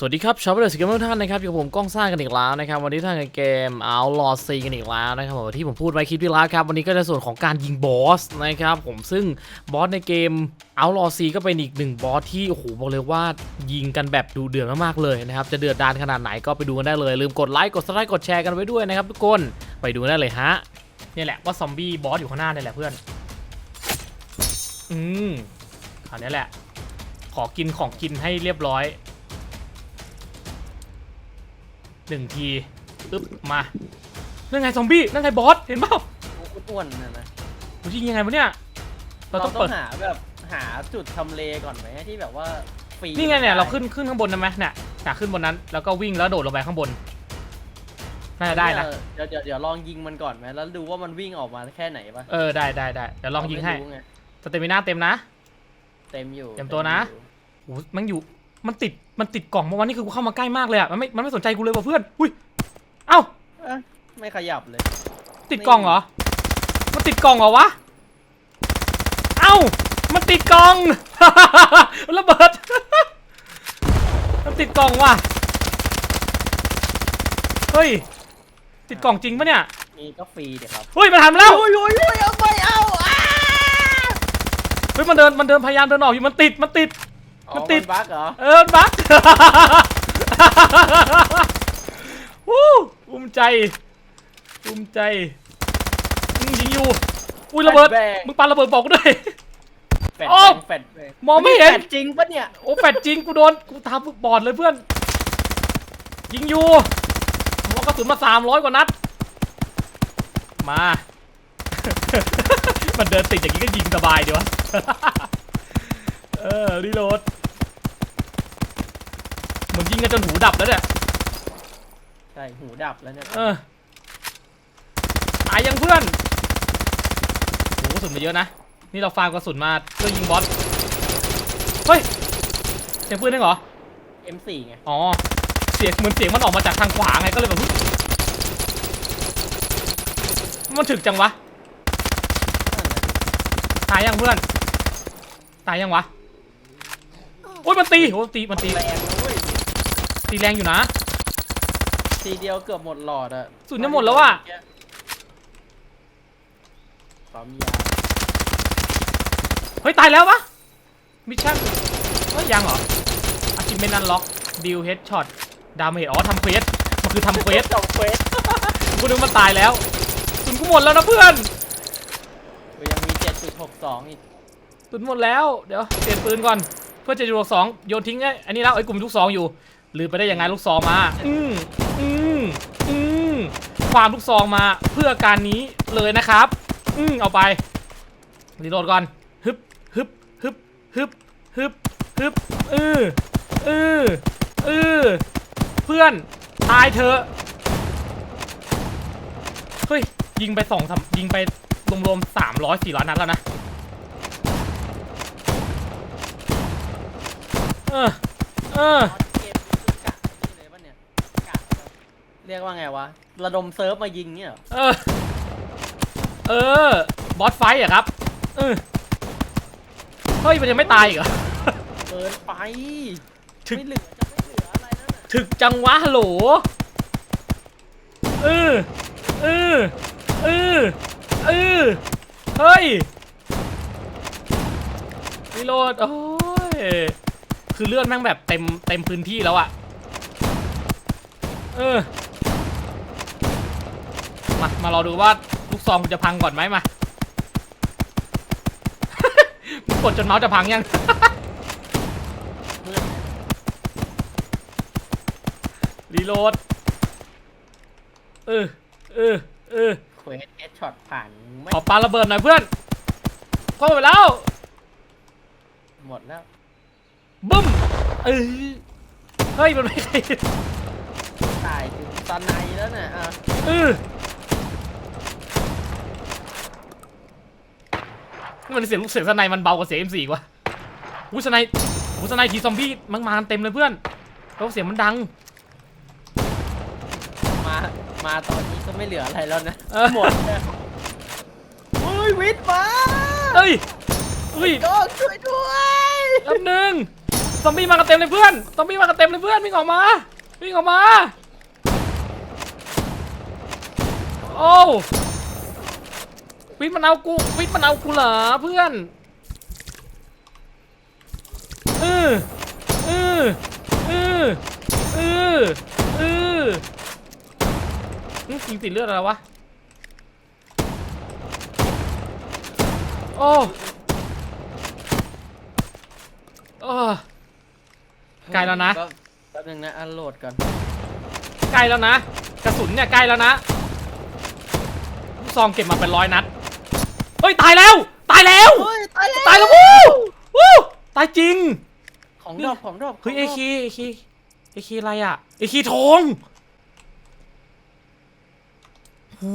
สวัสดีครับชาวเบอร์สเกเมอร์ท่านนะครับอยู่กับผมก้องซ่างกันอีกแล้วนะครับวันนี้ท่านเกมเอาลอซีกันอีกแล้วนะครับที่ผมพูดไว้คลิปที่แล้วครับวันนี้ก็จะส่วนของการยิงบอสนะครับผมซึ่งบอสในเกมเอาลอซีก็เป็นอีกหนึ่งบอสที่โอ้โหบอกเลยว่ายิงกันแบบดูเดือดมากๆเลยนะครับจะเดือดดานขนาดไหนก็ไปดูกันได้เลยลืมกดไลค์กดซับสไครต์กดแชร์กันไว้ด้วยนะครับทุกคนไปดูกันได้เลยฮะนี่แหละว่าซอมบี้บอสอยู่ข้างหน้านี่แหละเพื่อนอืมคราวนี้แหละ ขอกินของกินให้เรียบร้อย หนึ่งทีปึ๊บมานั่นไงซอมบี้นั่นไงบอสเห็นเปล่าอ้วนๆน่ะนะผมยิงยังไงวะเนี่ยเราเราต้องต้เปิอดงหาแบบหาจุดทำเลก่อนไหมที่แบบว่าฟรีนี่ไงเนี่ยด้เราขึ้นขึ้นข้างบนได้ไหมเนี่ยอยากขึ้นบนนั้นแล้วก็วิ่งแล้วโดดลงไปข้างบนน่าจะได้นะเดี๋ยวเดี๋ยวเดี๋ยวลองยิงมันก่อนไหมแล้วดูว่ามันวิ่งออกมาแค่ไหนปะเออได้ได้ได้เดี๋ยวลองยิงให้เราไม่รู้ไสเตมิน่าเต็มนะ เต็มอยู่เต็มตัวนะ โอ้โหมันอยู่ มันติดมันติดกล่องเมื่อวานนี่คือกูเข้ามาใกล้มากเลยอะมันไม่มันไม่สนใจกูเลยว่ะเพื่อนอุ้ยเอ้าเอ้ยไม่ขยับเลย ติดกล่องเหรอมันติดกล่องเหรอวะเอ้ามันติดกล่อง ระเบิด มันติดกล่องว่ะเฮ้ยติดกล่องจริงปะเนี่ยนี่ก็ฟรีเดี๋ยวครับเฮ้ยมันทำแล้วโอ้ยโอ้ยโอ้ยเอาไม่เอาอ้าเฮ้ยมันเดินมันเดินพยายามเดินออกอยู่มันติดมันติด อ๋อมันติด บั๊กเหรอ เออมันบัก วู้ภูมิใจภูมิใจอืมยิงอยู่ อุ้ยระเบิดแฟลชแบงมึงปาระเบิดบอกกูด้วย แฟดโอ้แบงแฟดแบงมองไม่เห็น แฟดจริงปะเนี่ย โอ้แฟดจริง กูโดน กูทำบอดเลยเพื่อน ยิงอยู่หัวกระสุนมาสามร้อยกว่านัด มา มันเดินติดอย่างนี้ก็ยิงสบายดีวะ เออรีโหลดเหมือนยิงกัน จนหูดับแล้วเนี่ยใช่หูดับแล้วเนี่ยเออตายยังเพื่อนโหกระสุนมาเยอะนะ นี่เราฟาร์มกระสุนมาเพื่อยิงบอส เฮ้ย เสียงปืนได้เหรอเอ็มสี่ไง อ๋อ เสียงเหมือนเสียงมันออกมาจากทางขวาไงก็เลยแบบเฮ้ยมันถึกจังวะนั่นน่ะตายยังเพื่อน ตายยังวะ โอ้ยมันตี โอ้ยตี มันตีแรงนะเว้ย ตีแรงอยู่นะ ทีเดียวเกือบหมดหลอดอะสุดจะหมดแล้วอะ ปั๊มยาเฮ้ย ตายแล้วปะมิชชั่นเฮ้ย ยังเหรออาชิเมนันล็อกดิวเฮดช็อตดาเมจอ๋อทำเควสมันคือทำเควส จบเควสกูนึกว่ามันตายแล้วสุนกูหมดแล้วนะเพื่อนยังมี 7.62 อีกสุนหมดแล้ว เดี๋ยวเปลี่ยนปืนก่อน เพื่อจะดูลูกสองโยนทิ้งไอ้อันนี้แล้วไอ้ยกลุ่มลูกซองอยู่ ลืมไปได้ยังไงลูกซองมา อืมอืมอืมความลูกซองมาเพื่อการนี้เลยนะครับ อืมเอาไปรีโหลดก่อน ฮึบ ฮึบ ฮึบ ฮึบ ฮึบ ฮึบเออเออเออเพื่อน ตายเถอะ เฮ้ย ยิงไปสองสามยิงไปรวมๆสามร้อยสี่ร้อยนัดแล้วนะ เออ เออ เกมนี้คือกะนี่เลยปะเนี่ยกะเรี ยกว่าไงวะ ระดมเซิร์ฟมายิงเนี่ยเหรอเออ เออ บอสไฟท์อะครับเออเฮ้ย มันยังไม่ตายอีกเหรอ เกินไปถึกไม่เหลือจะไม่เหลืออะไรนั่นน่ะถึกจังวะฮัลโหลเออเออเออเออเฮ้ยรีโหลด โอ้ย คือเลือดแม่งแบบเต็มเต็มพื้นที่แล้วอะเออ มา มารอดูว่าลูกซองกูจะพังก่อนไหมมา มึงกดจนเมาส์จะพังยังเพื่อนรีโหลด เออ เออ เออเควสเอช็อตผ่านไม่ขอปาระเบิดหน่อยเพื่อนเข้าไปแล้ว หมดแล้ว บึ้ม เออ เฮ้ย มันไม่ใช่ตายถึงตอนไหนแล้วน่ะอะ เออ มันเสียงลูกเสียงสไนมันเบากว่าเสียง M4 กว่าอุ้ยสไนอุ้ยสไนทีซอมบี้มันมากันเต็มเลยเพื่อนแล้วเสียงมันดัง มา มาตอนนี้ก็ไม่เหลืออะไรแล้วนะเออ หมดแล้วเฮ้ยวิทย์มาเอ้ยเอ้ยก็ช่วยด้วยแป๊บนึงซอมบี้มากันเต็มเลยเพื่อนซอมบี้มากันเต็มเลยเพื่อนวิ่งออกมาวิ่งออกมา โอ้ ววิ่งมันเอากูวิ่งมันเอากูเหรอเพื่อนเออเออเออเออเอออื้อยิงติดเลือดอะไรวะโอ้โอ้ไกลแล้วนะแป๊บนึงนะอันโหลดก่อนใกล้แล้วนะ กระสุนเนี่ยใกล้แล้วนะลูกซองเก็บมาเป็นร้อยนัด เฮ้ยตายแล้ว ตายแล้วเฮ้ยตายแล้วตายแล้ววู้วู้ตายจริง ของดรอปของดรอปเฮ้ยเอของดรอปคีเอคีเอคีอะไรอะเอคีทองหู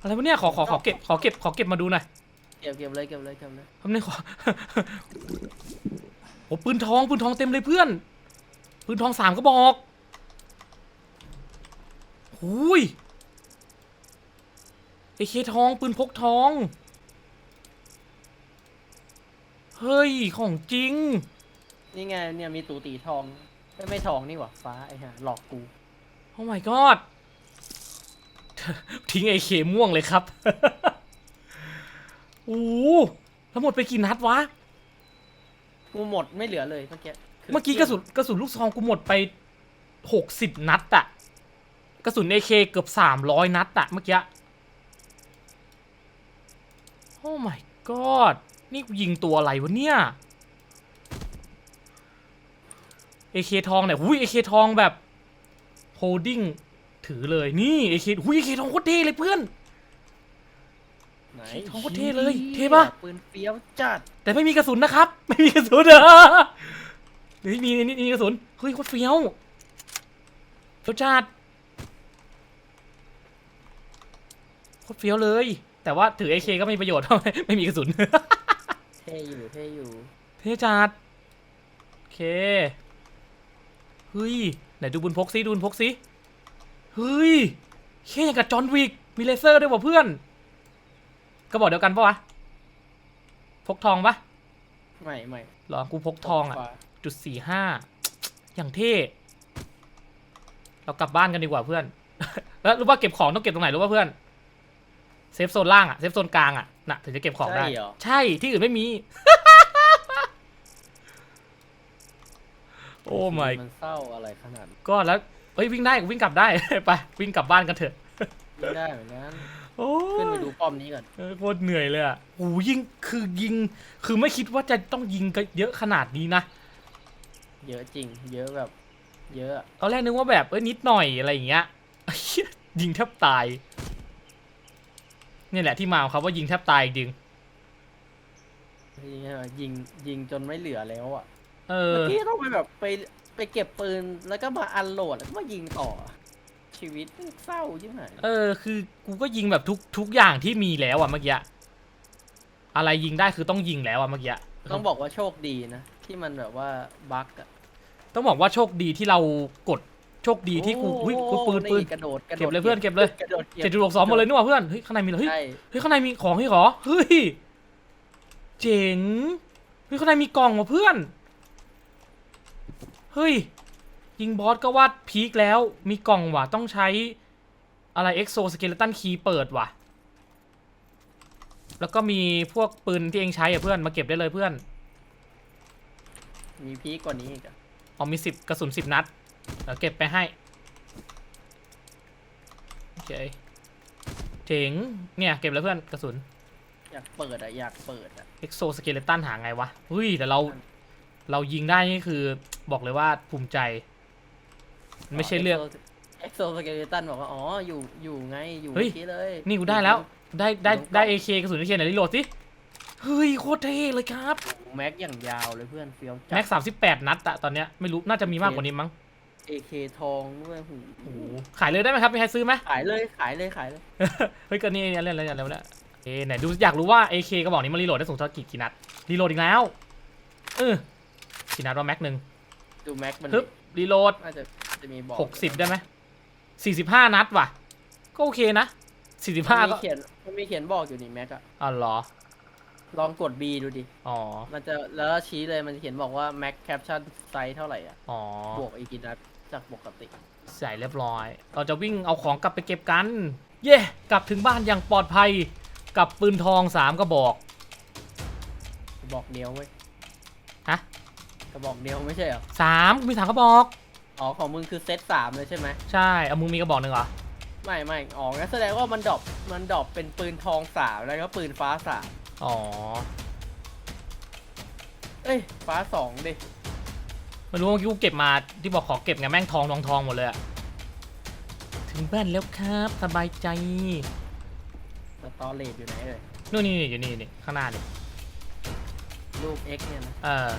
อะไรวะเนี่ยขอขอขอเก็บขอเก็บขอเก็บมาดูหน่อยเก็บเก็บเลยเก็บเลยเก็บเลยทำนึงขอ โอ้ปืนทองปืนทองเต็มเลยเพื่อน ปืนทองสามก็บอกหุยไอเคทองปืนพกทอง เฮ้ย ของจริง นี่ไงเนี่ยมีตูตีทองไม่ไม่ทองนี่หว่าฟ้าไอ้ห่าหลอกกู โอ้ my god ทิ้งไอเคม่วงเลยครับ โอ้โหแล้วหมดไปกี่นัดวะ กูหมดไม่เหลือเลยเมื่อกี้คืเมื่อกี้กระสุนกระสุนลูกซองกูหมดไปหกสิบนัดอะกระสุนเอเคเกือบสามร้อยนัดอะเมื่อกี้ โอ้ my god นี่กูยิงตัวอะไรวะเนี่ยเอเคทองเนี่ยหุยเอเคทองแบบโฮดดิ้งถือเลยนี่เอเคหุยเอเคทองโคตรเท่เลยเพื่อนไหนทองโคตรเท่เลยเท่ปะปืนเฟี้ยวจัด แต่ไม่มีกระสุนนะครับ ไม่มีกระสุนเหรอเฮ้ยมีนี่มีกระสุนเฮ้ยโคตรเฟี้ยวเฟี้ยวจัดโคตรเฟี้ยวเลย แต่ว่าถือ AK ก็ไม่มีประโยชน์เพราะไม่ไม่มีกระสุน เท่อยู่เท่อยู่เท่จัดโอเค เฮ้ย ไหนดูบุญพกซิดูบุญพกซิ เฮ้ยแค่อย่างกับจอห์นวิก มีเลเซอร์ด้วยว่ะเพื่อน ก็บอกเดียวกันปะวะ พกทองปะไม่ไม่เหรอ กูพกทองอะฟ้าจุดสี่ห้า อย่างเท่ เรากลับบ้านกันดีกว่าเพื่อน แล้วรู้ว่าเก็บของต้องเก็บตรงไหนรู้ป่ะเพื่อน เซฟโซนล่างอะเซฟโซนกลางอะน่ะถึงจะเก็บของได้ ใช่เหรอ ใช่ที่อื่นไม่มี โอ้ my มันเศร้าอะไรขนาดนั้นก็แล้วเอ้ยวิ่งได้วิ่งกลับได้ ไปวิ่งกลับบ้านกันเถอะยิงได้เหมือนกันโอ้ขึ้นไปยดูป้อมนี้ก่อนเออโคตรเหนื่อยเลยอะโอ้โหยิงคือยิง คือไม่คิดว่าจะต้องยิงกันเยอะขนาดนี้นะ เยอะจริง เยอะแบบ เยอะอะตอนแรกนึกว่าแบบเอ้ยนิดหน่อยอะไรอย่างเงี้ย ยิงแทบตาย นี่แหละที่มาของเขาว่ายิงแทบตายจริงยิงยิงยิงจนไม่เหลือแล้วอะเอเมื่ออกี้ต้องไปแบบไปไปเก็บปืนแล้วก็มาอันโหลดแล้วก็มายิงต่อ ชีวิตเศร้าใช่ไหมเออคือกูก็ยิงแบบทุกทุกอย่างที่มีแล้วอะเมื่อกี้อะไรยิงได้คือต้องยิงแล้วอะเมื่อกี้ต้องบอกว่าโชคดีนะ ที่มันแบบว่าบั๊กอะต้องบอกว่าโชคดีที่เรากด โชคดีที่กูอุ้ยกูปืนปืนกระโดดกระโดดเก็บเลยเพื่อนเก็บเลยกระโดดเจ็ดจุดหกสองหมดเลยนี่หว่าเพื่อนเฮ้ยข้างในมีเหรอเฮ้ยใช่เฮ้ยข้างในมีของให้เหรอเฮ้ยเจ๋งเฮ้ยข้างในมีกล่องว่ะเพื่อนเฮ้ยยิงบอสก็วาดพีคแล้วมีกล่องว่ะต้องใช้อะไรเอ็กโซสเกเลตันคีย์เปิดว่ะ แล้วก็มีพวกปืนที่เองใช้อะเพื่อนมาเก็บได้เลยเพื่อน มีพีคกว่านี้อีกอะอ๋อมีสิบกระสุนสิบนัด เดี๋ยวเก็บไปให้โอเคเจ๋งเนี่ยเก็บเลยเพื่อนกระสุนอยากเปิดอะอยากเปิดอะเอ็กโซสเกเลตันหาไงวะเฮ้ยแต่เราเรายิงได้นี่คือบอกเลยว่าภูมิใจมันไม่ใช่เรื่องเอ็กโซสเกเลตันบอกว่าอ๋ออยู่อยู่ไงอยู่เฮ้ยเมื่อกี้เลยนี่กูได้แล้วได้ได้อยู่ตรงกล่ได้องเอเคกระสุนเอเคไหนรีโหลดสิเฮ้ยโคตรเท่เลยครับแม็กอย่างยาวเลยเพื่อนเฟี้ยวจัแม็กสามสิบแปดนัดอะตอนเนี้ยไม่รู้น่าจะมีมากกว่านี้มั้ง เอเคทองด้วยหูโอ้โหขายเลยได้ไหมครับมีใครซื้อไหม ขายเลยขายเลยขายเลย เฮ้ยก็นี่เล่นอะไรอย่างเงี้ยแล้วเอ้ไหนดูอยากรู้ว่า AK กระบอกนี้มันรีโหลดได้สูงเท่ากี่กี่นัดรีโหลดอีกแล้วเออกี่นัดว่าแม็กหนึ่งดูแม็กมันฮึบรีโหลดน่าจะจะมีบอกหกสิบได้ไหมสี่สิบห้านัดว่ะ ก็โอเคนะสี่สิบห้ามันก็มีเขียนมันมีเขียนบอกอยู่นี่แม็กอะอ๋อเหรอ ลองกด B ดูดิ อ๋อ มันจะแล้วชี้เลยมันจะเขียนบอกว่า max caption size เท่าไหร่อะ อ๋อ บวกอีกกี่นัด จากปกติ ใส่เรียบร้อย เราจะวิ่งเอาของกลับไปเก็บกัน เย่กลับถึงบ้านอย่างปลอดภัย กับปืนทองสามกระบอก กระบอกเดียวเว้ยฮะ กระบอกเดียวไม่ใช่เหรอ สามมีสามกระบอก อ๋อของมึงคือเซตสามเลยใช่ไหม ใช่เอามึงมีกระบอกหนึ่งเหรอ ไม่ไม่อ๋องั้นแสดงว่ามันดรอปมันดรอปเป็นปืนทองสามแล้วก็ปืนฟ้าสามอ๋อ เอ้ยฟ้าสองดิ ไม่รู้ว่าเมื่อกี้กูเก็บมาที่บอกขอเก็บไงแม่งทองทองทองหมดเลยอะถึงบ้านแล้วครับสบายใจสตอเรจอยู่ไหนเอ่ยนู่นนี่นี่อยู่นี่นี่ข้างหน้านี่รูป X เนี่ยนะเออ